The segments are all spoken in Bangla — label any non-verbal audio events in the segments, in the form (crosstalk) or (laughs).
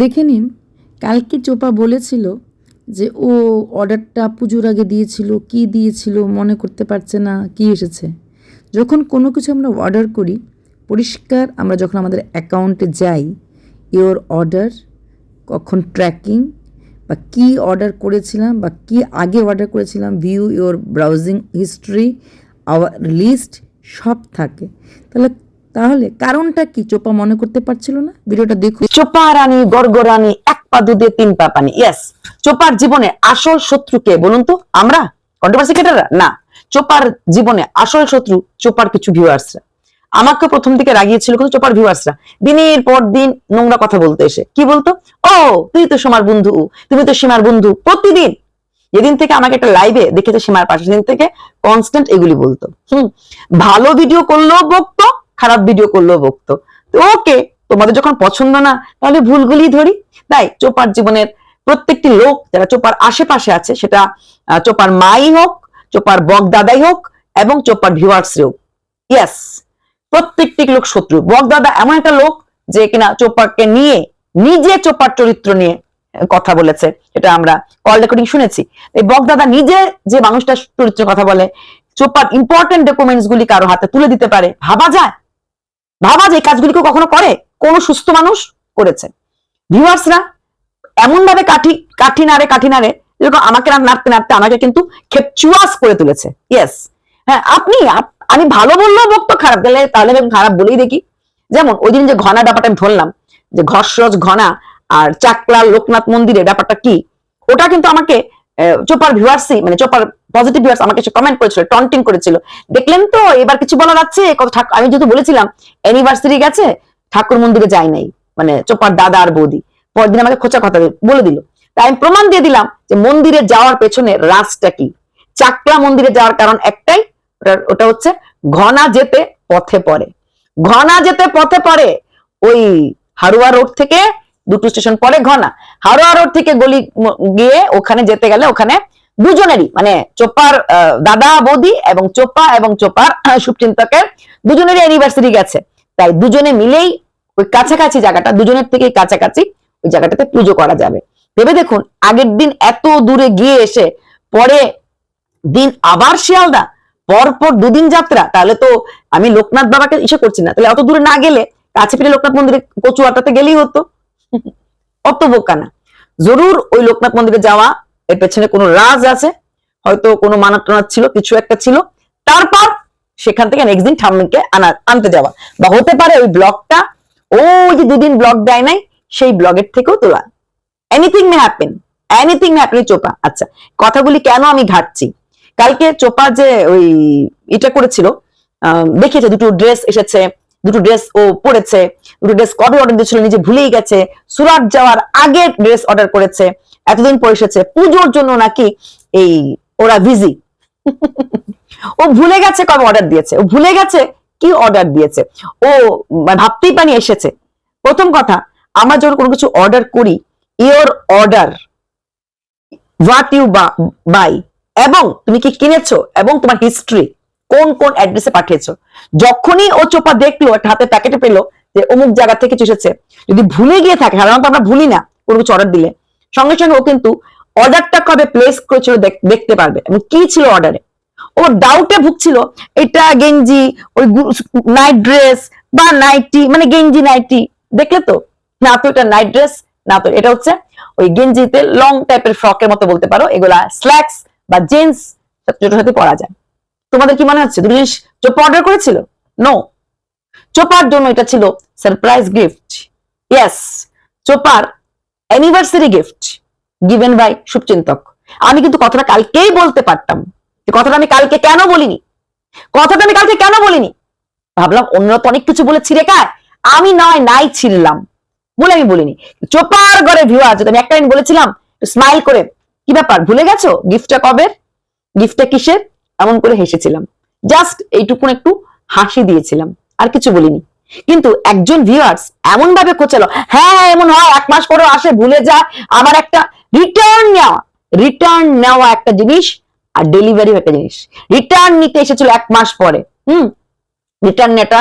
দেখে নিন, কালকে চোপা বলেছিল যে, ও অর্ডারটা পুজোর আগে দিয়েছিল, কি দিয়েছিল, মনে করতে পারছে না, কি এসেছে? যখন কোনো কিছু আমরা অর্ডার করি, পরিষ্কার আমরা যখন আমাদের অ্যাকাউন্টে যাই, ইওর অর্ডার, কখন ট্র্যাকিং, বা কি অর্ডার করেছিলাম, বা কি আগে অর্ডার করেছিলাম, view your browsing history, our list সব থাকে। তাহলে তাহলে কারণটা কি? চোপা মনে করতে পারছিল না? ভিডিওটা দেখুন। চোপা রানী গর্গরানী এক পা দুধে, তিন পা পানি। ইয়েস চোপার জীবনে আসল শত্রু কে বলুন তো? আমরা? কন্ট্রোভার্সি ক্রিয়েটাররা না। চোপার জীবনে আসল শত্রু চোপার কিছু ভিউয়ার্সরা আমাকে প্রথম দিকে রাগিয়েছিল কিন্তু চোপার ভিউয়ার্সরা দিনের পর দিন নোংরা কথা বলতে এসে। কি বলতো? ও, তুই তো সীমার বন্ধু। তুমি তো সীমার বন্ধু প্রতিদিন। যেদিন থেকে আমাকে একটা লাইভে দেখেছে সীমার পাশে, সেদিন থেকে কনস্ট্যান্ট এগুলি বলতো। হুম, ভালো ভিডিও করলেও বকতো খারাপ ভিডিও করলেও বকতো তো ওকে, তোমাদের যখন পছন্দ না, তাহলে ভুলগুলি ধরি। তাই চোপার জীবনের প্রত্যেকটি লোক, যারা চোপার আশেপাশে আছে, সেটা চোপার মাই হোক, চোপার বক দাদাই হোক, এবং চোপার ভিউয়ার্স হোক ইয়েস প্রত্যেকটি লোক শত্রু। বক দাদা এমন একটা লোক যে কিনা চোপাকে নিয়ে, নিজে চোপার চরিত্র নিয়ে কথা বলেছে। এটা আমরা কল রেকর্ডিং শুনেছি। এই বক দাদা নিজে যে মানুষটা চরিত্রের কথা বলে, চোপার ইম্পর্টেন্ট ডকুমেন্টস গুলি কারও হাতে তুলে দিতে পারে। ভাবা যায় ভাবা যায় এই কাজগুলি কখনো করে? কোন সুস্থ মানুষ করেছে। ভিউয়ার্সরা এমন ভাবে কাঠি কাঠি নাড়ে কাঠি নাড়ে যেরকম আমাকে নাড়তে নাড়তে আমাকে কিন্তু খেপচুয়াস করে তুলেছে। ইয়েস হ্যাঁ আপনি আমি ভালো বললেও বক্ত খারাপ, গেলে তাহলে আমি খারাপ বলেই দেখি। যেমন ওই দিন যে ঘনা ব্যাপারটা আমি ধরলাম, যে ঘসরজ ঘনা আর চাকলা লোকনাথ মন্দিরের ব্যাপারটা কি, ওটা কিন্তু আমাকে চোপার ভিউয়ার্সই মানে চোপার পজিটিভ ভিউয়ার্স আমাকে এসে কমেন্ট করেছিল টন্টিং করেছিল। দেখলেন তো, এবার কিছু বলার আছে কত আমি যেহেতু বলেছিলাম অ্যানিভার্সারি গেছে, ঠাকুর মন্দিরে যাই নাই মানে চোপার দাদা আর বৌদি। পরের দিন আমাকে খোঁচা কথা বলে দিল। তাই আমি প্রমাণ দিয়ে দিলাম যে মন্দিরে যাওয়ার পেছনে রাজটা কি। চাকলা মন্দিরে যাওয়ার কারণ একটাই, ওটা- ওটা হচ্ছে ঘনা যেতে পথে পড়ে। ঘনা যেতে পথে পড়ে, ওই হারুয়া রোড থেকে দুটো স্টেশন পরে ঘনা। রোড থেকে গলি গিয়ে ওখানে যেতে গেলে ওখানে দুজনেরই মানে চোপার দাদা, বৌদি এবং চোপা এবং চোপার শুভচিন্তকের দুজনেরই অ্যানিভার্সারি গেছে। তাই দুজনে মিলেই ওই কাছাকাছি জায়গাটা, দুজনের থেকে কাছাকাছি ওই জায়গাটাতে পুজো করা যাবে। ভেবে দেখুন, আগের দিন এত দূরে গিয়ে এসে, পরে দিন আবার শিয়ালদা, পরপর দুদিন যাত্রা। তাহলে তো আমি লোকনাথ বাবাকে ইসে করছি না। তাহলে অত দূরে না গেলে কাছে পিঠে লোকনাথ মন্দিরে কচুয়াটাতে গেলেই হতো। অত বোকা না। জরুর ওই লোকনাথ মন্দিরে যাওয়া, এর পেছনে কোনো রাজ আছে, হয়তো কোনো মানত ছিল, কিছু একটা ছিল। তারপর সেখান থেকে নেক্সট দিন ঠাম্মিকে আনা, আনতে যাওয়া। বা হতে পারে ওই ব্লগটা, ওই যে দুদিন ব্লগ দেয় নাই, সেই ব্লগের থেকেও তোলা। Anything may happen anything may happen চোপা। আচ্ছা কথাগুলি কেন আমি ঘাটছি? কালকে চোপা যে ওই এটা করেছিল দেখিয়েছে, দুটো ড্রেস এসেছে দুটো ড্রেস ও পরেছে, দুটো ড্রেস কবে অর্ডার দিয়েছিল নিজে ভুলেই গেছে, সুরাট যাওয়ার আগে ড্রেস অর্ডার করেছে, এতদিন পর এসেছে, পুজোর জন্য নাকি এই ওরা বিজি ও ভুলে গেছে কবে অর্ডার দিয়েছে, ও ভুলে গেছে কি অর্ডার দিয়েছে, ও মানে ভাবতেই পানি এসেছে। প্রথম কথা, আমরা যখন কোনো কিছু অর্ডার করি your order what you buy এবং তুমি কি কিনেছো, এবং তোমার হিস্ট্রি কোন কোন অ্যাড্রেসে পাঠিয়েছো? যখনই ও চোপা দেখল, একটা হাতে প্যাকেটে পেল, যে অমুক জায়গা থেকে এসেছে, যদি ভুলে গিয়ে থাকে, সাধারণত আমরা ভুলি না, কোনো কিছু অর্ডার দিলে। সঙ্গে সঙ্গে ও কিন্তু অর্ডারটা কবে প্লেস করেছিল দেখতে পারবে, এবং কি ছিল অর্ডারে ও ডাউটে ভুগছিল, এটা গেঞ্জি, ওই নাইট ড্রেস বা নাইটি মানে গেঞ্জি নাইটি দেখলে তো? না তো এটা নাইট ড্রেস না তো এটা হচ্ছে ওই গেঞ্জিতে লং টাইপের ফ্রকের মতো বলতে পারো, এগুলা স্ল্যাক্স বা জিন্স ছোট সাথে পরা যায়। তোমাদের কি মনে হচ্ছে? দুটো জিনিস চোপা অর্ডার করেছিল? নো চোপার জন্য এটা ছিল surprise gift yes Chopper anniversary gift given by শুভচিন্তক। আমি কিন্তু কথাটা কালকেই বলতে পারতাম। কথাটা আমি কালকে কেন বলিনি? কথাটা আমি কালকে কেন বলিনি? ভাবলাম অন্যরা তো অনেক কিছু বলে ছিঁড়ে খায় আমি নয়, নাই ছিড়লাম। বলে আমি বলিনি। চোপার ঘরে ভিউ আছে আমি একটা বলেছিলাম স্মাইল করে। কি ব্যাপার? ভুলে গেছো? গিফটটা কবে? গিফটটা কিসের? এমন করে হেসেছিলাম। জাস্ট এইটুকুন একটু হাসি দিয়েছিলাম আর কিছু বলিনি। কিন্তু একজন ভিউয়ার্স এমন ভাবে খোঁচালো হ্যাঁ হ্যাঁ, এমন হয় এক মাস পরে আসে ভুলে যায় আমার একটা রিটার্ন নেওয়া। রিটার্ন নেওয়া একটা জিনিস আর ডেলিভারি একটা জিনিস। রিটার্ন নিতে এসেছিল এক মাস পরে। হুম রিটার্ন নেটা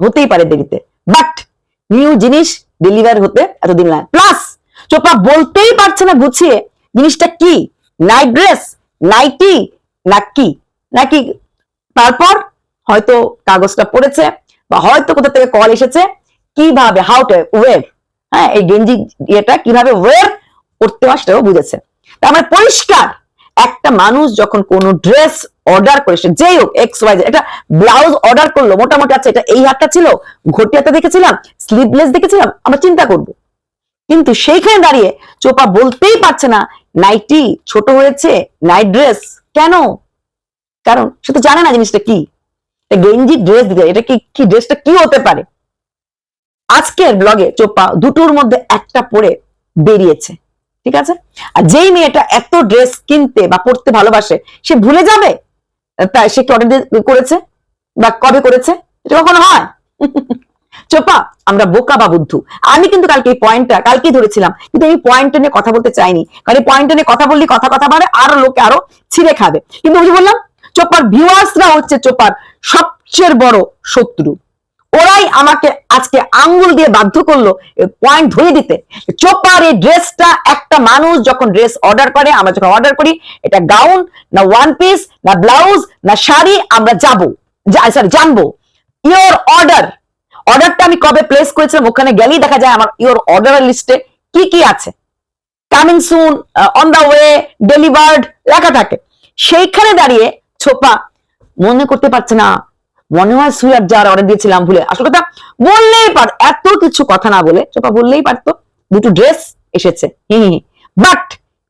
হতেই পারে দেরিতে। বাট নিউ জিনিস ডেলিভার হতে এতদিন লাগে। প্লাস চোপা বলতেই পারছে না গুছিয়ে জিনিসটা কি? নাইট ড্রেস নাইটি না কি নাকি তারপর হয়তো কাগজটা পড়েছে বা হয়তো কোথা থেকে কল এসেছে, কীভাবে হাউ টু ওয়ের হ্যাঁ এই গেঞ্জি ইয়েটা কীভাবে ওয়ের করতে হয় সেটাও বুঝেছে। তার মানে পরিষ্কার, একটা মানুষ যখন কোনো ড্রেস অর্ডার করে, সে যেই হোক এক্স ওয়াই এটা ব্লাউজ অর্ডার করল, মোটামুটি আছে, এটা এই হাতটা ছিল, ঘটি হাতে দেখেছিলাম স্লিভলেস দেখেছিলাম, আমরা চিন্তা করব। কিন্তু সেইখানে দাঁড়িয়ে চোপা বলতেই পারছে না, নাইটি ছোট হয়েছে নাইট ড্রেস কেন? কারণ সে তো জানে না জিনিসটা কি। গেঞ্জি ড্রেস দিতে এটা কি কি ড্রেসটা কি হতে পারে? আজকের ব্লগে চোপা দুটোর মধ্যে একটা পরে বেরিয়েছে, ঠিক আছে? আর যেই মেয়েটা এত ড্রেস কিনতে বা পড়তে ভালোবাসে, সে ভুলে যাবে? তাই সে কি অর্ডার করেছে? বা কবে করেছে? এটা কখনো হয়? (laughs) চোপা, আমরা বোকা বা বুদ্ধু। আমি কিন্তু কালকে এই পয়েন্টটা কালকেই ধরেছিলাম, কিন্তু এই পয়েন্টটা নিয়ে কথা বলতে চাইনি। কারণ এই পয়েন্টটা নিয়ে কথা বললে, কথা কথা বাড়ে আরও লোকে আরও ছিঁড়ে খাবে। কিন্তু বুঝে বললাম, চোপার ভিউয়ার্সরা হচ্ছে চোপার সবচেয়ে বড় শত্রু। ওরাই আমাকে আজকে আঙ্গুল দিয়ে বাধ্য করল পয়েন্ট ধরে দিতে। চোপার এই ড্রেসটা একটা মানুষ যখন ড্রেস অর্ডার করে, আমরা যখন অর্ডার করি, এটা গাউন না ওয়ান পিস না ব্লাউজ না শাড়ি, আমরা যাব। সরি জানব। ইওর অর্ডার অর্ডারটা আমি কবে প্লেস করেছিলাম, ওখানে গেলেই দেখা যায় আমার ইওর অর্ডারের লিস্টে কি কি আছে। Coming soon on the way delivered লেখা থাকে। সেইখানে দাঁড়িয়ে ছোপা মনে করতে পারছে না, মনে হয় সুইয়ার যার অর্ডার দিয়েছিলাম ভুলে। আসল কথা, বললেই পার এত কিছু কথা না বলে চোপা বললেই পারতো, দুটো ড্রেস এসেছে। হি বাট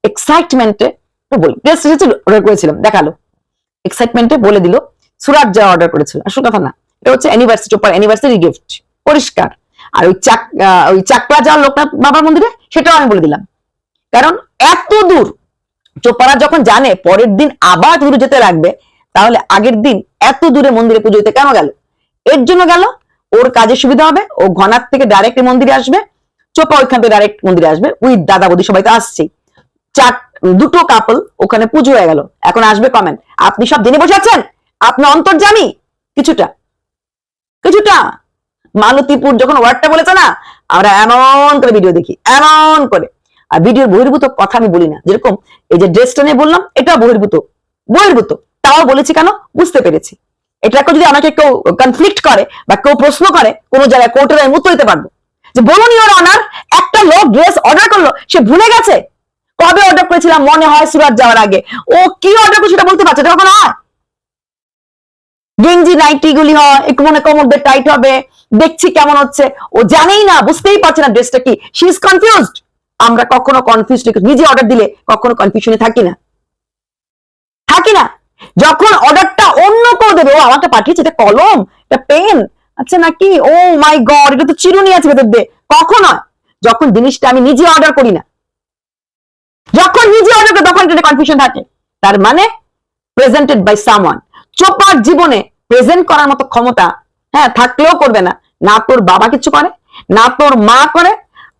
এক্সাইটমেন্টে বলি ড্রেস এসেছিল অর্ডার করেছিলাম, দেখাল। এক্সাইটমেন্টে বলে দিল, সুরাট যা অর্ডার করেছিল। আসল কথা না। এটা হচ্ছে অ্যানিভার্সারি চোপার অ্যানিভার্সারি গিফট পরিষ্কার। আর ওই চাক ওই যাওয়ার বাবার মন্দিরে সেটাও আমি বলে দিলাম। কারণ এত দূর, চোপারা যখন জানে পরের দিন আবার যেতে লাগবে, তাহলে আগের দিন এত দূরে মন্দিরে পুজো দিতে কেন গেল? এর জন্য গেল, ওর কাজে সুবিধা হবে, ও ঘনার থেকে ডাইরেক্ট মন্দিরে আসবে, চোপা ওইখান থেকে ডাইরেক্ট মন্দিরে আসবে উইথ দাদা বৌদি সবাই তো আসছেই চার দুটো কাপল ওখানে পুজো হয়ে গেল। এখন আসবে কমেন্ট আপনি সব জেনে বসে আছেন? আপনি অন্তর্জামী কিছুটা। কিছুটা। মালতীপুর যখন ওয়ার্ডটা বলেছে না, আমরা এমন করে ভিডিও দেখি, এমন করে। আর ভিডিওর বহির্ভূত কথা আমি বলি না। যেরকম এই যে ড্রেসটা নিয়ে বললাম এটা বহির্ভূত। বহির্ভূত। তাও বলেছি কেন? বুঝতে পেরেছি। এটাকে যদি আমাকে কেউ কনফ্লিক্ট করে বা কেউ প্রশ্ন করে, কোন জায়গায় কোর্টের আমি উত্তর দিতে পারব। যে বলুন ইওর অনার একটা লোক ড্রেস অর্ডার করল, সে ভুলে গেছে? কবে অর্ডার করেছিলাম? মনে হয় সুরাত যাওয়ার আগে। ও কি অর্ডার করছে সেটা বলতে পারছে? এটা কখনো হয়? গেঞ্জি নাইটি গুলি হয়, একটু মনে কোমরদের টাইট হবে, দেখছি কেমন হচ্ছে। ও জানেই না, বুঝতেই পারছে না ড্রেসটা কি। শি ইজ কনফিউজড আমরা কখনো কনফিউজ নিজে অর্ডার দিলে কখনো কনফিউশনে থাকি না। থাকি না। যখন অর্ডারটা অন্য কেউ দেবে, ও আমাকে পাঠিয়েছে, এটা কলম, এটা পেন আচ্ছা নাকি? ও মাই গড এটা তো চিরুনি আছে ভেতর দিয়ে। কখন হয়? যখন জিনিসটা আমি নিজে অর্ডার করি না। যখন নিজে অর্ডার করি, তখন এটা কনফিউশন থাকে। তার মানে প্রেজেন্টেড বাই সামওয়ান চোপার জীবনে প্রেজেন্ট করার মতো ক্ষমতা হ্যাঁ থাকলেও করবে না। না তোর বাবা কিছু করে, না তোর মা করে,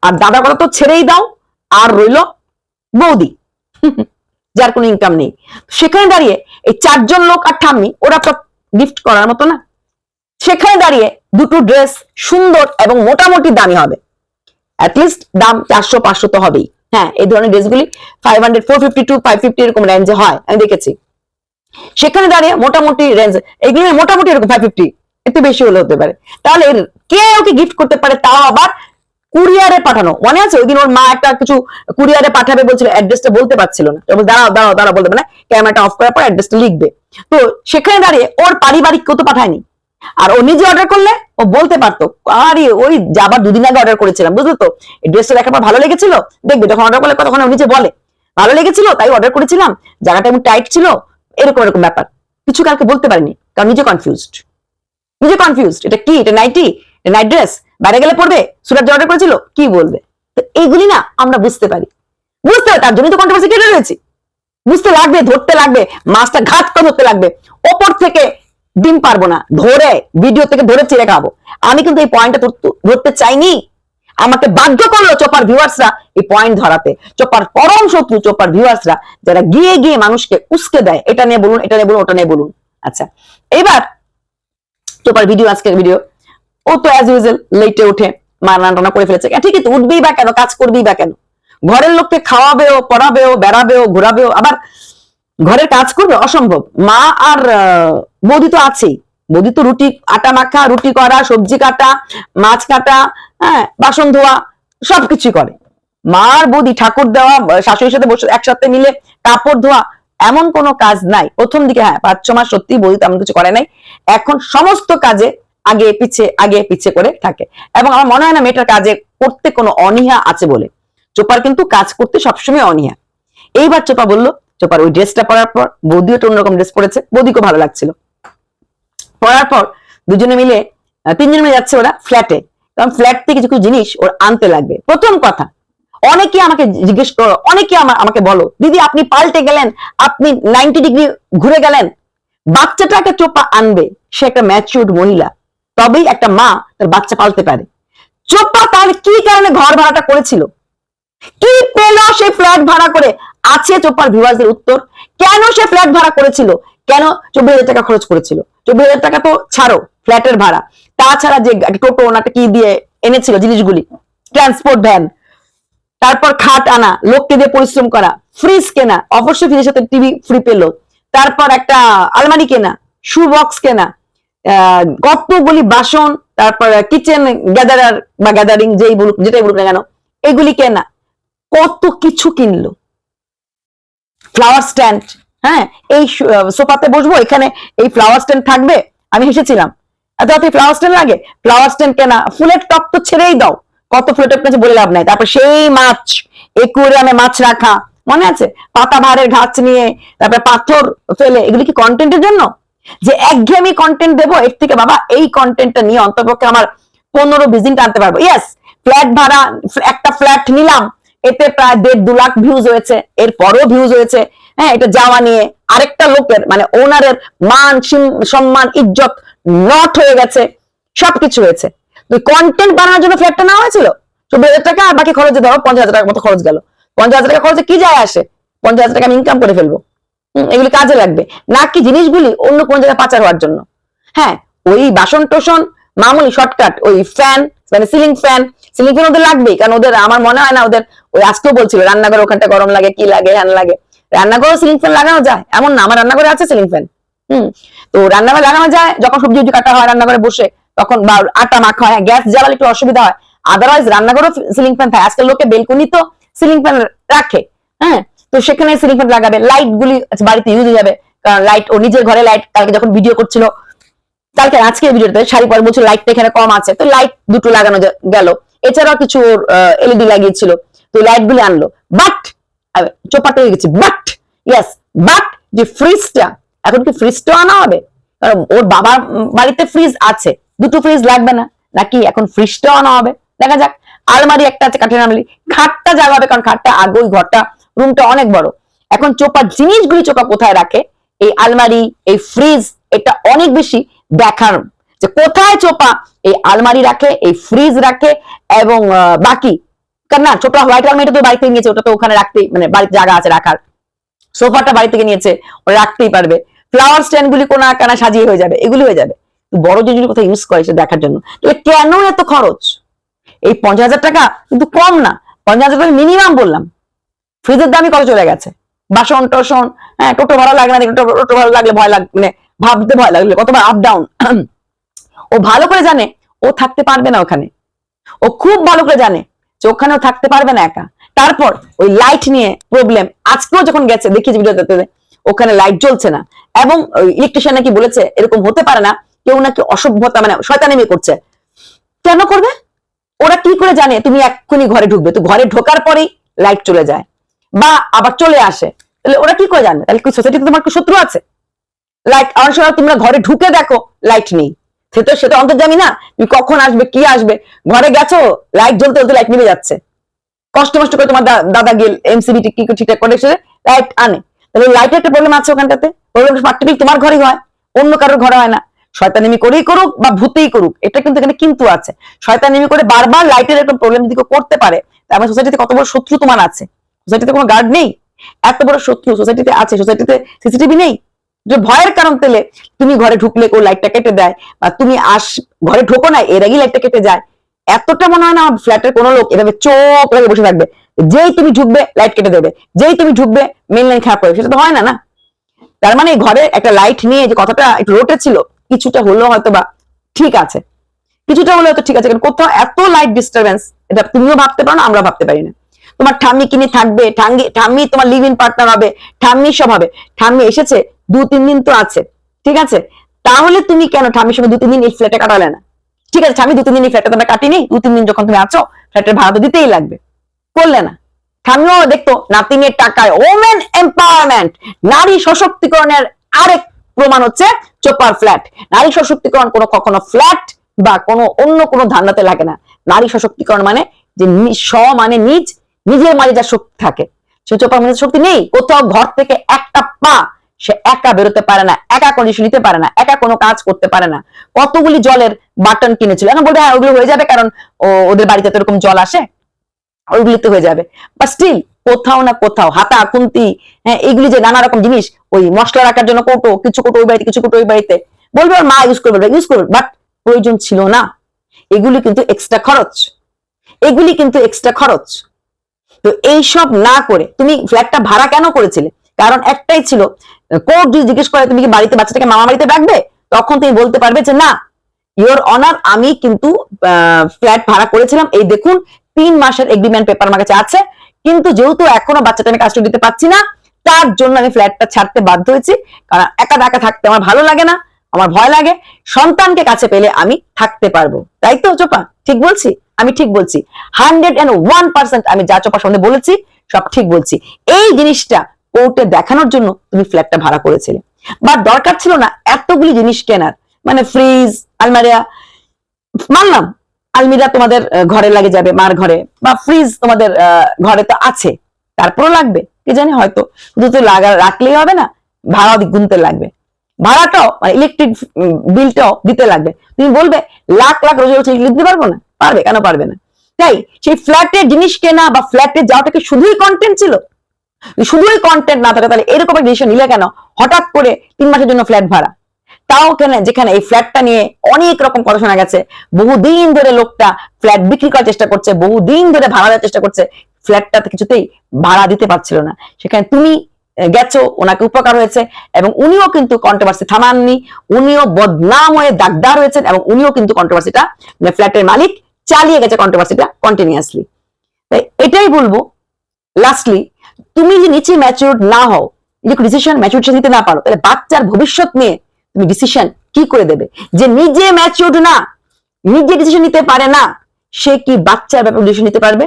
আর দাদা করে তো ছেড়েই দাও, আর রইল বৌদি। (laughs) যার কোনো ইনকাম নেই। সেখানে দাঁড়িয়ে এই চারজন লোক আর ঠাম্মি, ওরা তো গিফট করার মতো না। সেখানে দাঁড়িয়ে দুটো ড্রেস সুন্দর এবং মোটামুটি দামি হবে। অ্যাটলিস্ট দাম চারশো, পাঁচশো তো হবেই। হ্যাঁ এই ধরনের ড্রেসগুলি five hundred four fifty two fifty fifty এরকম রেঞ্জে হয়, আমি দেখেছি। সেখানে দাঁড়িয়ে মোটামুটি রেঞ্জ এগুলো মোটামুটি এরকম ফাইভ ফিফটি একটু বেশি হলে হতে পারে। তাহলে কে ওকে গিফট করতে পারে তাও আবার কুরিয়ারে পাঠানো। মনে আছে? ওই দিন ওর মা একটা কিছু কুরিয়ারে পাঠাবে বলছিল অ্যাড্রেসটা বলতে পারছিল না। বলছে, দাঁড়াও দাঁড়াও দাঁড়াও বলতে না ক্যামেরাটা অফ করার পর অ্যাড্রেসটা লিখবে। তো সেখানে দাঁড়িয়ে ওর পারিবারিক কেউ তো পাঠায়নি। আর ও নিজে অর্ডার করলে ও বলতে পারতো আরে ওই যাবার দুদিন আগে অর্ডার করেছিলাম বুঝলো তো? ড্রেসটা দেখার পর ভালো লেগেছিল। দেখবে যখন অর্ডার করলে তখন ও নিজে বলে ভালো লেগেছিল তাই অর্ডার করেছিলাম। জায়গাটা এমন টাইট ছিল এরকম এরকম ব্যাপার। কিছু কালকে বলতে পারিনি, কারণ নিজে কনফিউজড নিজে কনফিউজড এটা কি? এটা নাইটি এটা নাইট ড্রেস বাইরে গেলে পড়বে? সুরাত যে অর্ডার করেছিল, কি বলবে? তো এইগুলি না আমরা বুঝতে পারি। বুঝতে পারি, তার জন্যই তো কন্ট্রোভার্সি কেটে রয়েছে। বুঝতে লাগবে, ধরতে লাগবে, মাছটা ঘাত করে ধরতে লাগবে। ওপর থেকে ডিম পারব না, ধরে ভিডিও থেকে ধরে চিড়ে খাব। আমি কিন্তু এই পয়েন্টটা ধরতে চাইনি। আমাকে বাধ্য করল চোপার ভিউয়ার্সরা এই পয়েন্ট ধরাতে। চোপার পরম শত্রু, চোপার ভিউয়ার্সরা, যারা গিয়ে গিয়ে মানুষকে উস্কে দেয়, এটা নিয়ে বলুন, এটা নিয়ে বলুন, ওটা নিয়ে বলুন। আচ্ছা এবার চোপার ভিডিও আজকের ভিডিও ও তো অ্যাজ ইউজুয়াল লেটে ওঠে মা রান্না টান্না করে ফেলেছে। ঠিকই তো, উঠবেই বা কেন, কাজ করবেই বা কেন? ঘরের লোককে খাওয়াবেও, পড়াবেও, বেড়াবেও, ঘোরাবেও, আবার ঘরের কাজ করবে, অসম্ভব। মা আর বৌদি তো আছেই। বৌদি তো রুটি আটা মাখা, রুটি করা, সবজি কাটা, মাছ কাটা হ্যাঁ বাসন ধোয়া সবকিছু করে। মার, বৌদি, ঠাকুর দেওয়া, শাশুড়ির সাথে বসে একসাথে মিলে কাপড় ধোয়া, এমন কোনো কাজ নাই। প্রথম দিকে হ্যাঁ পাঁচ, ছ মাস সত্যি বৌদি তেমন কিছু করে নাই। এখন সমস্ত কাজে আগে পিছে আগে পিছে করে থাকে। এবং আমার মনে হয় না মেয়েটার কাজে করতে কোনো অনীহা আছে বলে। চোপার কিন্তু কাজ করতে সবসময় অনীহা। এইবার চোপা বলল, চোপার ওই ড্রেসটা পরার পর বৌদিও একটা অন্যরকম ড্রেস পরেছে বৌদিকে ভালো লাগছিল। পরার পর দুজনে মিলে, তিনজনে মিলে যাচ্ছে ওরা ফ্ল্যাটে কারণ ফ্ল্যাট থেকে কিছু জিনিস ওর আনতে লাগবে। প্রথম কথা অনেকে আমাকে জিজ্ঞেস করো অনেকে আমাকে বলো, দিদি, আপনি পাল্টে গেলেন, আপনি নাইনটি ডিগ্রি ঘুরে গেলেন, বাচ্চাটাকে চোপা আনবে, সে একটা ম্যাচিউর্ড মহিলা, তবেই একটা মা তার বাচ্চা পালতে পারে। চোপা তাহলে কি কারণে ঘর ভাড়াটা করেছিল? কি পেল সে ফ্ল্যাট ভাড়া করে? আছে চোপার ভিউয়ার্সদের উত্তর। কেন সে ফ্ল্যাট ভাড়া করেছিল? কেন চব্বিশ হাজার টাকা খরচ করেছিল? চব্বিশ হাজার টাকা তো ছাড়ো ফ্ল্যাটের ভাড়া। তাছাড়া যে টোটো ওনাটা কি দিয়ে এনেছিল জিনিসগুলি? ট্রান্সপোর্ট ভ্যান তারপর খাট আনা, লোককে দিয়ে পরিশ্রম করা ফ্রিজ কেনা, অবশ্যই ফ্রিজের সাথে টিভি ফ্রি পেল। তারপর একটা আলমারি কেনা শু বক্স কেনা কতগুলি বাসন, তারপর কিচেন গ্যাদারার বা গ্যাদারিং যেই বলুক, যেটাই বলুক না কেন, এগুলি কেনা। কত কিছু কিনলো। ফ্লাওয়ার স্ট্যান্ড হ্যাঁ? এই সোফাতে বসবো, এখানে এই ফ্লাওয়ার স্ট্যান্ড থাকবে, আমি হেসেছিলাম। এত ফ্লাওয়ার স্ট্যান্ড লাগে ফ্লাওয়ার স্ট্যান্ড কেনা, ফুলের টপ তো ছেড়েই দাও। কত ফুলের টপ কাছে বলে লাভ নাই। তারপর সেই মাছ একুরিয়ামে মাছ রাখা, মনে আছে? পাতা ভারের গাছ নিয়ে, তারপরে পাথর ফেলে, এগুলি কি কন্টেন্টের জন্য? যে একঘেয়েমি কন্টেন্ট দেবো, এর থেকে বাবা এই কন্টেন্টটা নিয়ে অন্তপক্ষে আমার পনেরো ভিজিট আনতে পারব। ইয়েস ফ্ল্যাট ভাড়া, একটা ফ্ল্যাট নিলাম, এতে প্রায় দেড় দু লাখ ভিউজ হয়েছে, এরপরও ভিউজ হয়েছে। হ্যাঁ এটা যাওয়া নিয়ে আরেকটা লোকের মানে ওনারের মান সম্মান, ইজ্জত নট হয়ে গেছে, সবকিছু হয়েছে। তো কন্টেন্ট বানানোর জন্য ফ্ল্যাটটা নেওয়া হয়েছিল? চব্বিশ হাজার টাকা, আর বাকি খরচে ধরো পঞ্চাশ হাজার টাকার মতো খরচ গেল। পঞ্চাশ হাজার টাকা খরচে কি যায় আসে? পঞ্চাশ হাজার টাকা আমি ইনকাম করে ফেলব। এগুলি কাজে লাগবে। নাকি জিনিসগুলি অন্য কোন জায়গায় পাচার হওয়ার জন্য? হ্যাঁ ওই বাসন টোসন মামুলি শর্টকাট ওই ফ্যান মানে সিলিং ফ্যান সিলিং ফ্যান ওদের লাগবেই, কারণ ওদের, আমার মনে হয় না ওদের, ওই আজকেও বলছিল, রান্নাঘর ওখানটা গরম লাগে, কি লাগে, হ্যান লাগে। রান্নাঘরে সিলিং ফ্যান লাগানো যায়, এমন না, আমার রান্নাঘরে আছে সিলিং ফ্যান হুম তো রান্নাঘরে লাগানো যায় যখন সবজি উবজি কাটা হয় রান্নাঘরে বসে তখন বা আটা মাখা হয় গ্যাস জ্বালালে একটু অসুবিধা হয়। আদারওয়াইজ রান্নাঘরেও সিলিং ফ্যান থাকে। আজকাল লোকে বেলকনি তো সিলিং ফ্যান রাখে হ্যাঁ তো সেখানে সিলিং ফ্যান লাগাবে। লাইট গুলি আচ্ছা, বাড়িতে ইউজ হয়ে যাবে। কারণ লাইট ও নিজের ঘরে লাইট কালকে যখন ভিডিও করছিল কালকে আজকে ভিডিওতে শাড়ি পরে বলছিল লাইটটা এখানে কম আছে। তো লাইট দুটো লাগানো গেল। এছাড়াও কিছু এলইডি লাগিয়েছিল। তো লাইট গুলি আনলো। বাট চোপাটা হয়ে গেছে। বাট ইয়াস বাট যে ফ্রিজটা এখন কি ফ্রিজটাও আনা হবে? কারণ ওর বাবার বাড়িতে ফ্রিজ আছে, দুটো ফ্রিজ লাগবে না। নাকি এখন ফ্রিজটাও আনা হবে? দেখা যাক, আলমারি একটা আছে কাঠের আলমারি, খাটটা জায়গা হবে কারণ খাটটা আগে ঘরটা রুমটা অনেক বড়। এখন চোপা জিনিসগুলি চোপা কোথায় রাখে? এই আলমারি, এই ফ্রিজ এটা অনেক বেশি দেখার যে কোথায় চোপা এই আলমারি রাখে, এই ফ্রিজ রাখে, এবং বাকি। কারণ না ছোট হোয়াইট আলমারিটা তো বাড়ি থেকে নিয়েছে, ওটা তো ওখানে রাখতেই মানে বাড়িতে জায়গা আছে রাখার। সোফাটা বাড়ি থেকে নিয়েছে ওরা রাখতেই পারবে। ফ্লাওয়ার স্ট্যান্ড গুলি কোনা কানা সাজিয়ে হয়ে যাবে, এগুলি হয়ে যাবে। বড় জিনিসগুলি কোথায় ইউজ করে সেটা দেখার জন্য। তাহলে কেন এত খরচ? এই পঞ্চাশ হাজার টাকা কিন্তু কম না। পঞ্চাশ হাজার টাকা মিনিমাম বললাম। ফ্রিজের দামই কত চলে গেছে? বাসন টসন হ্যাঁ টোটো ভালো লাগে না টোটো ভালো লাগলে ভয় লাগ মানে ভাবতে ভয় লাগলে কতবার আপ ডাউন (clears throat) ও ভালো করে জানে, ও থাকতে পারবে না ওখানে। ও খুব ভালো করে জানে যে ওখানেও থাকতে পারবে না একা। তারপর ওই লাইট নিয়ে প্রবলেম আজকেও যখন গেছে, দেখিয়েছি ভিডিওতে ওখানে লাইট জ্বলছে না। এবং ইলেকট্রিশিয়ান নাকি বলেছে, এরকম হতে পারে না, কেউ নাকি অসভ্যতা মানে শয়তানেমি করছে। কেন করবে? ওরা কি করে জানে? তুমি এক্ষুনি ঘরে ঢুকবে। তো ঘরে ঢোকার পরেই লাইট চলে যায়। বা আবার চলে আসে। তাহলে ওরা কি করে জানবে তাহলে কি সোসাইটিতে তোমার কি শত্রু আছে? লাইট অনেক সময় তোমরা ঘরে ঢুকে দেখো লাইট নেই। সে তো সেটা অন্তর্জামি না। তুমি কখন আসবে, কি আসবে? ঘরে গেছো লাইট জ্বলতে জ্বলতে লাইট নিভে যাচ্ছে। কষ্ট মষ্ট করে তোমার দাদা গেল এমসিবি ঠিকঠাক করে লাইট আনে। তাহলে লাইটের একটা প্রবলেম আছে ওখানটাতে। প্রবলেম পার্টিকুলার তোমার ঘরেই হয়। অন্য কারোর ঘরে হয় না। শয়তানিমি করেই করুক বা ভূতেই করুক, এটা কিন্তু এখানে কিন্তু আছে। শয়তানিমি করে বারবার লাইটের একটা প্রবলেম যদি করতে পারে, তার মানে সোসাইটিতে কত বড় শত্রু তোমার আছে? সোসাইটিতে কোনো গার্ড নেই? এত বড় শত্রু সোসাইটিতে আছে? সোসাইটিতে সিসিটিভি নেই? যে ভয়ের কারণ তেলে তুমি ঘরে ঢুকলে কেউ লাইটটা কেটে দেয় বা তুমি আস, ঘরে ঢোকো না, এর আগেই লাইটটা কেটে যায়। এতটা মনে হয় না আমার ফ্ল্যাটের কোনো লোক এভাবে চোখ লাগে বসে থাকবে। যেই তুমি ঢুকবে লাইট কেটে দেবে। যেই তুমি ঢুকবে মেন লাইন খারাপ করবে সেটা তো হয় না না? তার মানে ঘরে একটা লাইট নিয়ে যে কথাটা একটু রোটে ছিল কিছুটা হলেও হয়তো বা ঠিক আছে। কিছুটা হলেও হয়তো ঠিক আছে কারণ কোথাও এত লাইট ডিস্টারবেন্স এটা তুমিও ভাবতে পারো না আমরা ভাবতে পারি না। তোমার ঠাম্মি কিনে থাকবে ঠাঙ্গি ঠাম্মি তোমার লিভ ইন পার্টনার হবে, ঠাম্মি সব হবে। ঠাম্মি এসেছে দু তিন দিন তো আছে, ঠিক আছে? তাহলে তুমি কেন ঠাম্মির সঙ্গে দু তিন দিন এই ফ্ল্যাটে কাটালে না? ঠিক আছে ঠাম্মি দু তিন দিন এই ফ্ল্যাটে তোমরা কাটিনি দু তিন দিন যখন তুমি আছো ফ্ল্যাটের ভাড়া তো দিতেই লাগবে। করলে না। ঠাম্মিও দেখতো, নাতিনের টাকায় ওমেন এম্পাওয়ারমেন্ট নারী সশক্তিকরণের আরেক প্রমাণ হচ্ছে চোপার ফ্ল্যাট নারী সশক্তিকরণ কোনো কখনো ফ্ল্যাট বা কোনো অন্য কোনো ধান্দাতে লাগে না। নারী সশক্তিকরণ মানে যে স্ব মানে নিজ, নিজের মাঝে যা শক্তি থাকে। সে চোপার মধ্যে শক্তি নেই, কোথাও ঘর থেকে একটা পা সে একা বেরোতে পারে না, একা কন্ডিশন নিতে পারে না, একা কোনো কাজ করতে পারে না। কতগুলি জলের বাটন কিনেছিল? এখন বলবে হ্যাঁ ওগুলো হয়ে যাবে কারণ ওদের বাড়িতে তো এরকম জল আসে, ওইগুলিতে হয়ে যাবে। বা স্টিল কোথাও না কোথাও, হাতা, খুন্তি হ্যাঁ এইগুলি যে নানা রকম জিনিস, ওই মশলা রাখার জন্য কোটো, কিছু কোটো ওই বাড়িতে, কিছু কোটো ওই বাড়িতে। বলবে ওর মা ইউজ করবে ইউজ করবে বাট প্রয়োজন ছিল না। এগুলি কিন্তু এক্সট্রা খরচ। এগুলি কিন্তু এক্সট্রা খরচ। তো এইসব না করে, তুমি ফ্ল্যাটটা ভাড়া কেন করেছিলে? কারণ একটাই ছিল কোর্ট যদি জিজ্ঞেস করে, তুমি কি বাড়িতে বাচ্চাটাকে মামা বাড়িতে রাখবে? তখন তুমি বলতে পারবে যে, না ইওর অনার আমি কিন্তু ফ্ল্যাট ভাড়া করেছিলাম। এই দেখুন, তিন মাসের এগ্রিমেন্ট পেপার আমার কাছে আছে। কিন্তু যেহেতু এখনও বাচ্চাটা আমি কাস্টডি দিতে পারছি না, তার জন্য আমি ফ্ল্যাটটা ছাড়তে বাধ্য হয়েছি। কারণ একা একা থাকতে আমার ভালো লাগে না, আমার ভয় লাগে। সন্তানকে কাছে পেলে আমি থাকতে পারব। তাই তো, চোপা? ঠিক বলছি? আমি ঠিক বলছি। হান্ড্রেড এন্ড ওয়ান পার্সেন্ট আমি যা চোপার সামনে বলেছি, সব ঠিক বলছি। এই জিনিসটা কোর্টে দেখানোর জন্য তুমি ফ্ল্যাটটা ভাড়া করেছিলে। বা দরকার ছিল না এতগুলি জিনিস কেনার। মানে ফ্রিজ আলমারিয়া, মানলাম, আলমিরা তোমাদের ঘরে লাগে যাবে, মার ঘরে, বা ফ্রিজ তোমাদের ঘরে তো আছে। তারপরও লাগবে, কি জানি হয়তো। শুধু তো লাগা, রাখলেই হবে না, ভাড়াও দি- গুনতে লাগবে। ভাড়াটাও মানে ইলেকট্রিক বিলটাও দিতে লাগবে। তুমি বলবে, লাখ লাখ রোজ রোজ দিতে পারব না? পারবে, কেন পারবে না? তাই, সেই ফ্ল্যাটের জিনিস কেনা বা ফ্ল্যাটে যাওয়াটা কি শুধুই কন্টেন্ট ছিল শুধুই কন্টেন্ট না থাকে, তাহলে এরকম একটা ডিসিশন নিলে কেন? হঠাৎ করে তিন মাসের জন্য ফ্ল্যাট ভাড়া। তাও কেন যেখানে এই ফ্ল্যাটটা নিয়ে অনেক রকম কথা শোনা গেছে। বহুদিন ধরে লোকটা ফ্ল্যাট বিক্রি করার চেষ্টা করছে, বহুদিন ধরে ভাড়া দেওয়ার চেষ্টা করছে। ফ্ল্যাটটাতে কিছুতেই ভাড়া দিতে পারছিল না। সেখানে তুমি গেছো, ওনাকে উপকার হয়েছে এবং উনিও কিন্তু কন্ট্রোভার্সি থামাননি। উনিও বদনাম হয়ে দাগদার হয়েছেন এবং উনিও কিন্তু কন্ট্রোভার্সিটা মানে ফ্ল্যাটের মালিক চালিয়ে গেছে কন্ট্রোভার্সিটা কন্টিনিউয়াসলি তাই এটাই বলব লাস্টলি তুমি যে নিচে ম্যাচিউর না হও, যে ডিসিশন ম্যাচিউরিটি নিতে না পারো, তাহলে বাচ্চার ভবিষ্যৎ নিয়ে তুমি ডিসিশন কি করে দেবে? যে নিজে ম্যাচিউর না, নিজে ডিসিশন নিতে পারে না, সে কি বাচ্চার ব্যাপারে ডিসিশন নিতে পারবে?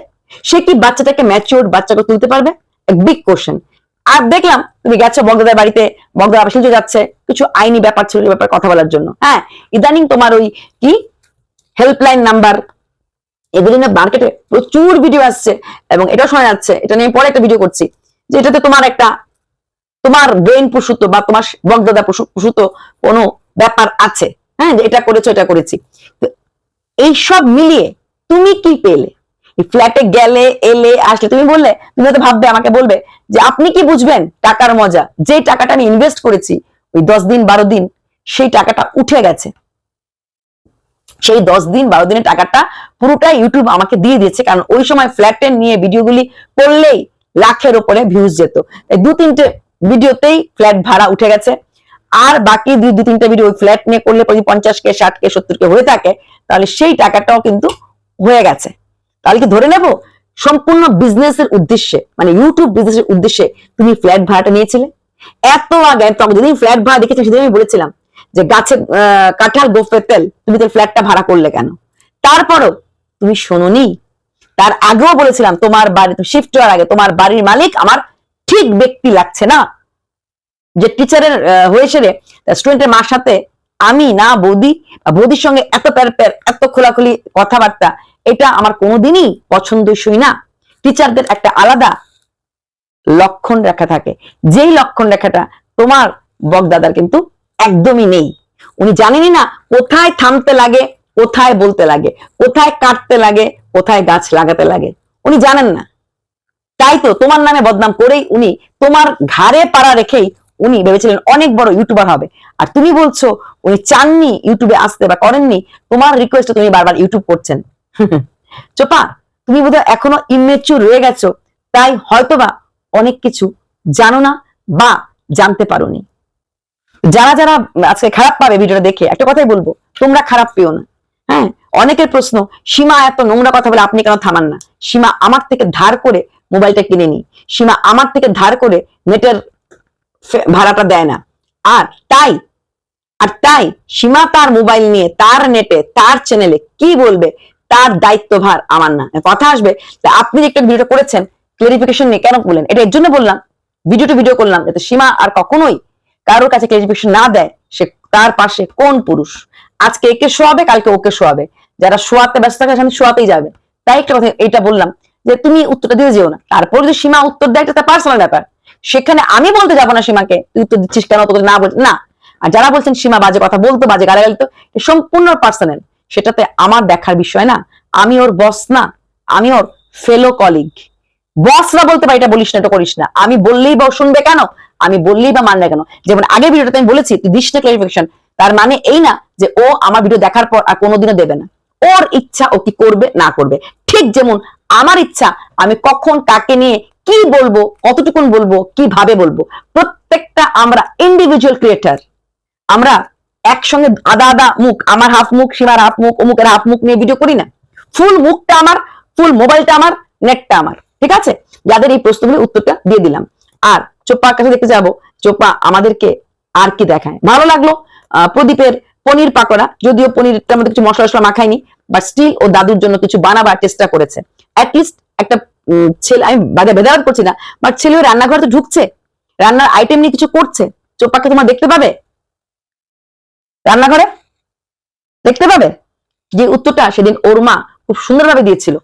সে কি বাচ্চাটাকে ম্যাচিউর বাচ্চাকে তুলতে পারবে? এক বিগ কোশ্চেন আর দেখলাম, তুমি গেছো বগদার বাড়িতে, বগদা আবার শিলচর যাচ্ছে, কিছু আইনি ব্যাপার ছিল ব্যাপারে কথা বলার জন্য। হ্যাঁ ইদানিং তোমার ওই কি? হেল্পলাইন নাম্বার এগুলি না মার্কেটে প্রচুর ভিডিও আসছে এবং এটাও শোনা যাচ্ছে। এটা নিয়ে পরে একটা ভিডিও করছি, যে এটাতে তোমার একটা, তোমার ব্রেন প্রসূত বা তোমার প্রসূত ব্যাপার আছে। হ্যাঁ যে এটা করেছ, এটা করেছি। এইসব মিলিয়ে তুমি কি পেলে? ফ্ল্যাটে গেলে, এলে, আসলে তুমি বললে, তুমি হয়তো ভাববে, আমাকে বলবে যে আপনি কি বুঝবেন টাকার মজা? যে টাকাটা আমি ইনভেস্ট করেছি, ওই দশ দিন, বারো দিন, সেই টাকাটা উঠে গেছে। সেই দশ দিন বারো দিনের টাকাটা পুরোটাই ইউটিউব আমাকে দিয়ে দিয়েছে। কারণ ওই সময় ফ্ল্যাটের নিয়ে ভিডিওগুলি করলেই লাখের উপরে ভিউজ যেত। দু তিনটে ভিডিওতেই ফ্ল্যাট ভাড়া উঠে গেছে। আর বাকি দুই, দু তিনটে ভিডিও ফ্ল্যাট নিয়ে করলে প্রতি পঞ্চাশ কে ষাট কে সত্তর কে হয়ে থাকে, তাহলে সেই টাকাটাও কিন্তু হয়ে গেছে। তাহলে কি ধরে নেব? সম্পূর্ণ বিজনেসের উদ্দেশ্যে মানে ইউটিউব বিজনেসের উদ্দেশ্যে তুমি ফ্ল্যাট ভাড়াটা নিয়েছিলে। এত আগে তখন যেদিন ফ্ল্যাট ভাড়া দেখেছি সেদিন আমি বলেছিলাম যে আহ, কাঁঠাল গোফের তেল তুমি তো ফ্ল্যাটটা ভাড়া করলে কেন? তারপরও তুমি শোনোনি। তার আগেও বলেছিলাম তোমার বাড়ি শিফট হওয়ার আগে তোমার বাড়ির মালিক আমার ঠিক ব্যক্তি লাগছে না। যে টিচারের হয়ে সেরে স্টুডেন্টের মার সাথে আমি না বৌদি বৌদির সঙ্গে এত প্যার প্যার এত খোলাখুলি কথাবার্তা এটা আমার কোনোদিনই পছন্দসই না। টিচারদের একটা আলাদা লক্ষণ রেখা থাকে। যেই লক্ষণ রেখাটা তোমার বগদাদার কিন্তু একদমই নেই। উনি জানেনই না কোথায় থামতে লাগে, কোথায় বলতে লাগে, কোথায় কাটতে লাগে, কোথায় গাছ লাগাতে লাগে। উনি জানেন না। তাই তো তোমার নামে বদনাম করেই উনি তোমার ঘাড়ে পাড়া রেখেই উনি ভেবেছিলেন অনেক বড় ইউটিউবার হবে। আর তুমি বলছো উনি চাননি ইউটিউবে আসতে বা করেননি, তোমার রিকোয়েস্টে তুমি বারবার ইউটিউব করছেন। (laughs) চোপা, তুমি বোধহয় এখনও ইমেচুর রয়ে গেছো, তাই হয়তোবা অনেক কিছু জানো না বা জানতে পারোনি। যারা যারা আজকে খারাপ পাবে ভিডিওটা দেখে, একটা কথাই বলব, তোমরা খারাপ পেও না। হ্যাঁ? অনেকের প্রশ্ন, সীমা এত নোংরা কথা বলে আপনি কেন থামান না? সীমা আমার থেকে ধার করে মোবাইলটা কিনে নি। সীমা আমার থেকে ধার করে নেটের ভাড়াটা দেয় না। আর তাই আর তাই সীমা তার মোবাইল নিয়ে, তার নেটে, তার চ্যানেলে কি বলবে, তার দায়িত্বভার আমার না। কথা আসবে আপনি যে একটা ভিডিওটা করেছেন ক্লারিফিকেশন নিয়ে কেন বললেন এটা এর জন্য বললাম ভিডিওটা ভিডিও করলাম, যাতে সীমা আর কখনোই কারোর কাছে ক্লারিফিকেশন না দেয়, সে তার পাশে কোন পুরুষ? আজকে একে শোয়াবে, কালকে ওকে শোয়াবে। যারা শোয়াতে ব্যস্ত থাকে সামনে শোয়াতেই যাবে। তাই একটা কথা এইটা বললাম যে তুমি উত্তরটা দিয়ে যেও না। তারপর যদি সীমা উত্তর দেয়, এটা পার্সোনাল ব্যাপার। সেখানে আমি বলতে যাব না সীমাকে, তুই উত্তর দিচ্ছিস কেন? তোকে না বল না। আর যারা বলছেন সীমা বাজে কথা বলতো, বাজে গালাগালি তো সম্পূর্ণ পার্সোনাল সেটাতে আমার দেখার বিষয় না। আমি ওর বস না। আমি ওর ফেলো কলিগ বস না বলতে পারি, এটা বলিস না, এটা করিস না। আমি বললেই বা শুনবে কেন? আমি বললেই বা মানবে কেন? যেমন আগে ভিডিওটাতে আমি বলেছি দিস না ক্লারিফিকেশন তার মানে এই না যে ও আমার ভিডিও দেখার পর আর কোনোদিনও দেবে না। ওর ইচ্ছা ও কি করবে, না করবে। ঠিক যেমন আমার ইচ্ছা, আমি কখন কাকে নিয়ে কি বলব, কতটুকুন বলব, কীভাবে বলব, প্রত্যেকটা আমরা ইন্ডিভিজুয়াল ক্রিয়েটার আমরা একসঙ্গে আদা আদা মুখ, আমার হাফ মুখ, সীমার হাফ মুখ, অমুকের হাফ মুখ নিয়ে ভিডিও করি না। ফুল মুখটা আমার ফুল মোবাইলটা আমার নেটটা আমার। ঠিক আছে? যাদের এই প্রশ্নগুলি উত্তরটা দিয়ে দিলাম। আর চোপ্পার কাছে দেখতে যাব। চোপ্পা আমাদেরকে আর কি দেখায়? ভালো লাগল প্রদীপের পনির পাকোড়া। যদিও পনিরটার মধ্যে কিছু মশলা টশলা মাখায়নি বাট স্টিল ও দাদুর জন্য কিছু বানাবার চেষ্টা করেছে। অ্যাটলিস্ট একটা ছেলে, আমি বাজার বেদারাত করছি না বাট ছেলে ওই রান্নাঘরে তো ঢুকছে। রান্নার আইটেম নিয়ে কিছু করছে। চোপ্পাকে তোমার দেখতে পাবে? রান্নাঘরে? দেখতে পাবে? যে উত্তরটা সেদিন ওর মা খুব সুন্দরভাবে দিয়েছিল।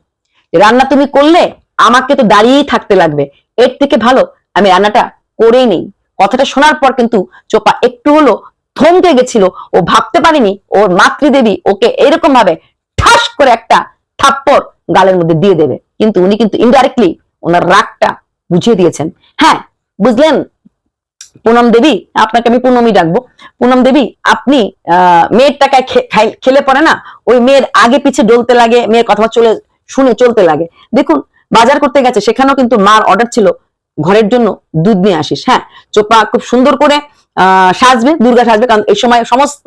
রান্না তুমি করলে আমাকে তো দাঁড়িয়েই থাকতে লাগবে। এর থেকে ভালো আমি রান্নাটা করেই নেই। কথাটা শোনার পর কিন্তু চোপা একটু হলো থমকে গেছিল। ও ভাবতে পারেনি ওর মাতৃদেবী ওকে এরকম ভাবে ঠাস করে একটা থাপ্পড় গালের মধ্যে দিয়ে দেবে। কিন্তু উনি কিন্তু ইনডাইরেক্টলি ওনার রাগটা বুঝিয়ে দিয়েছেন। হ্যাঁ বুঝলেন? পুনম দেবী, আপনাকে আমি পুনমই ডাকবো। পুনম দেবী, আপনি মেয়ের টাকায় খেলে পরে না? ওই মেয়ের আগে পিছে ডলতে লাগে, মেয়ের কথা চলে, শুনে চলতে লাগে। দেখুন, বাজার করতে গেছে, সেখানেও কিন্তু মার অর্ডার ছিল। ঘরের জন্য দুধ নিয়ে আসিস হ্যাঁ? চোপা খুব সুন্দর করে সাজবে, দুর্গা সাজবে, কারণ এই সময় সমস্ত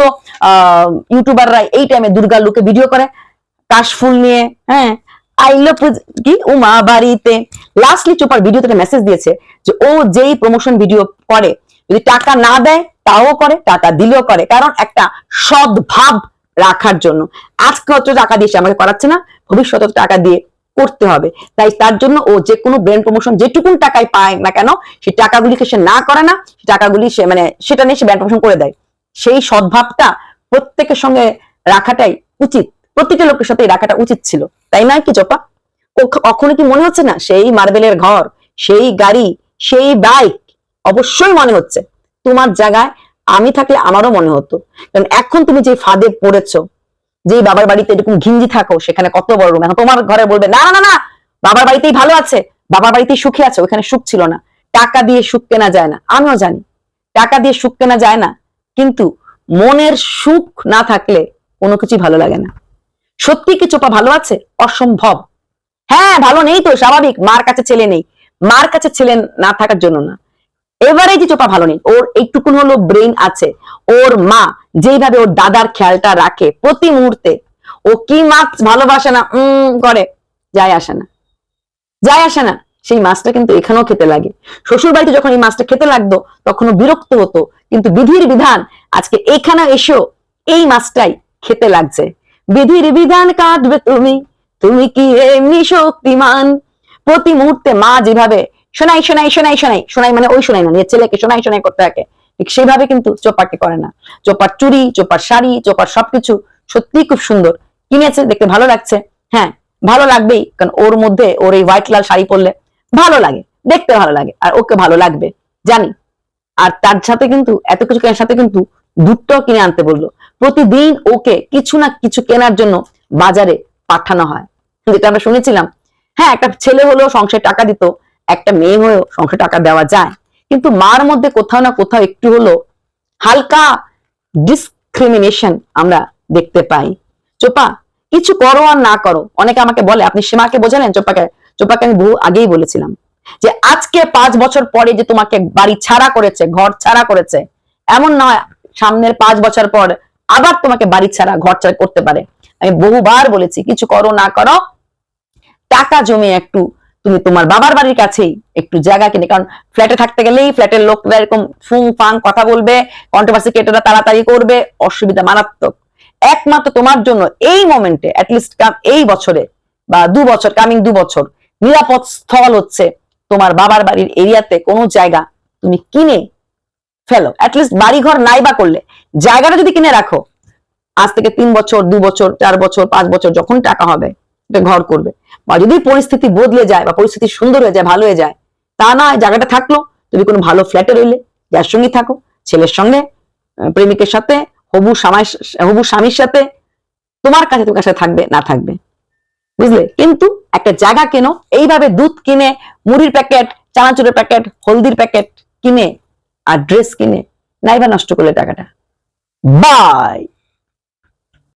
ইউটিউবাররা এই টাইমে দুর্গা লুকে ভিডিও করে। কাশফুল নিয়ে হ্যাঁ? আইলো কি? উমা বাড়িতে। লাস্টলি চোপার ভিডিওতে একটা মেসেজ দিয়েছে যে, ও যেই প্রমোশন ভিডিও করে, যদি টাকা না দেয়, তাও করে, টাকা দিলেও করে। কারণ একটা সদ্ভাব রাখার জন্য। আজকে হয়তো টাকা দিয়ে সে আমাকে করাচ্ছে না, ভবিষ্যতে টাকা দিয়ে করতে হবে। তাই তার জন্য ও যে কোনো ব্র্যান্ড প্রমোশন যেটুকুন টাকায় পায় না কেন সেই টাকাগুলিকে সে না করে না টাকাগুলি সে মানে সেটা নিয়ে সে ব্র্যান্ড প্রমোশন করে দেয়। সেই সদ্ভাবটা প্রত্যেকের সঙ্গে রাখাটাই উচিত। প্রত্যেকটা লোকের সাথে রাখাটা উচিত ছিল। তাই না কি ক- কখনো কি মনে হচ্ছে না? সেই মার্বেলের ঘর, সেই গাড়ি, সেই বাইক অবশ্যই মনে হচ্ছে। তোমার জায়গায় আমি থাকলে আমারও মনে হতো। কারণ এখন তুমি যে ফাঁদে পড়েছো যে বাবার বাড়িতে এরকম ঘিঞ্জি থাকো, সেখানে কত বড় রুম এখন তোমার ঘরে বলবে না না না, বাবার বাড়িতেই ভালো আছে। বাবার বাড়িতেই সুখে আছে, ওখানে সুখ ছিল না। টাকা দিয়ে সুখ কেনা যায় না। আমিও জানি, টাকা দিয়ে সুখ কেনা যায় না। কিন্তু মনের সুখ না থাকলে কোনো কিছুই ভালো লাগে না। সত্যি কি চোপা ভালো আছে? অসম্ভব। হ্যাঁ ভালো নেই তো, স্বাভাবিক। মার কাছে ছেলে নেই। মার কাছে ছেলে না থাকার জন্য না। এভারেজই চোপা ভালো নেই, ওর এইটুকুন হলো ব্রেন আছে। ওর মা যেইভাবে ওর দাদার খেয়ালটা রাখে প্রতি মুহূর্তে, ও কি মাছ ভালোবাসে না, উম, করে, যায় আসে না। যায় আসে না, সেই মাছটা কিন্তু এখানেও খেতে লাগে। শ্বশুর বাড়িতে যখন এই মাছটা খেতে লাগতো তখনও বিরক্ত হতো। কিন্তু বিধির বিধান, আজকে এখানে এসেও এই মাছটাই খেতে লাগছে। বিধির বিধান কাটবে তুমি তুমি কি এমনি শক্তিমান? প্রতি মুহূর্তে মা যেভাবে শোনাই শোনাই শোনাই শোনাই শোনাই মানে ওই শোনাই না নিজের ছেলেকে শোনাই শোনাই করতে থাকে। ঠিক সেইভাবে কিন্তু চোপাকে করে না। চোপার চুড়ি চোপার শাড়ি চোপার সবকিছু সত্যি খুব সুন্দর। কিনেছে, দেখতে ভালো লাগছে। হ্যাঁ ভালো লাগবেই, কারণ ওর মধ্যে ওর এই হোয়াইট লাল শাড়ি পরলে ভালো লাগে, দেখতে ভালো লাগে, আর ওকে ভালো লাগবে, জানি। আর তার সাথে কিন্তু, এত কিছু কেনার সাথে কিন্তু দুধটাও কিনে আনতে বলল। প্রতিদিন ওকে কিছু না কিছু কেনার জন্য বাজারে পাঠানো হয়। যেটা আমরা শুনেছিলাম। হ্যাঁ একটা ছেলে হলেও সংসারে টাকা দিত একটা মেয়ে হয়েও সংসারে টাকা দেওয়া যায়। কিন্তু মার মধ্যে কোথাও না কোথাও একটু হলো হালকা ডিসক্রিমিনেশন আমরা দেখতে পাই। চোপা, কিছু করো আর না করো। অনেকে আমাকে বলে, আপনি সীমাকে বোঝালেন? চোপাকে চোপাকে আমি বহু আগেই বলেছিলাম যে আজকে পাঁচ বছর পরে যে তোমাকে বাড়ি ছাড়া করেছে, ঘর ছাড়া করেছে, এমন নয়, সামনের পাঁচ বছর পর আবার তোমাকে বাড়ি ছাড়া, ঘর ছাড়া করতে পারে। আমি বহুবার বলেছি, কিছু করো না করো, টাকা জমে একটু তুমি তোমার বাবার বাড়ির কাছেই একটু জায়গা কিনে, কারণ ফ্ল্যাটে থাকতে গেলেই ফ্ল্যাটের লোকরা এরকম ফুং ফাং কথা বলবে কন্ট্রোভার্সি কেটেরা তাড়াতাড়ি করবে, অসুবিধা মারাত্মক। একমাত্র তোমার জন্য এই মোমেন্টে অ্যাটলিস্ট এই বছরে বা দু বছর কামিং দু বছর, নিরাপদ স্থল হচ্ছে তোমার বাবার বাড়ির এরিয়াতে কোনো জায়গা তুমি কিনে ফেলো। অ্যাটলিস্ট বাড়ি ঘর নাই বা করলে, জায়গাটা যদি কিনে রাখো, আজ থেকে তিন বছর, দু বছর, চার বছর, পাঁচ বছর যখন টাকা হবে এটা ঘর করবে। বা যদি পরিস্থিতি বদলে যায় বা পরিস্থিতি সুন্দর হয়ে যায়, ভালো হয়ে যায়, তা না জায়গাটা থাকল, তুমি কোনো ভালো ফ্ল্যাটে রইলে, যার সঙ্গে থাকো, ছেলের সঙ্গে প্রেমিকের সাথে, হবু হবু স্বামীর সাথে, তোমার কাছে তোমার কাছে থাকবে, না থাকবে। বুঝলে? কিন্তু একটা জায়গা কেন, এইভাবে দুধ কিনে, মুড়ির প্যাকেট, চানাচুরের প্যাকেট, হলদির প্যাকেট কিনে, আর ড্রেস কিনে নাইবা নষ্ট করলে টাকাটা। বাই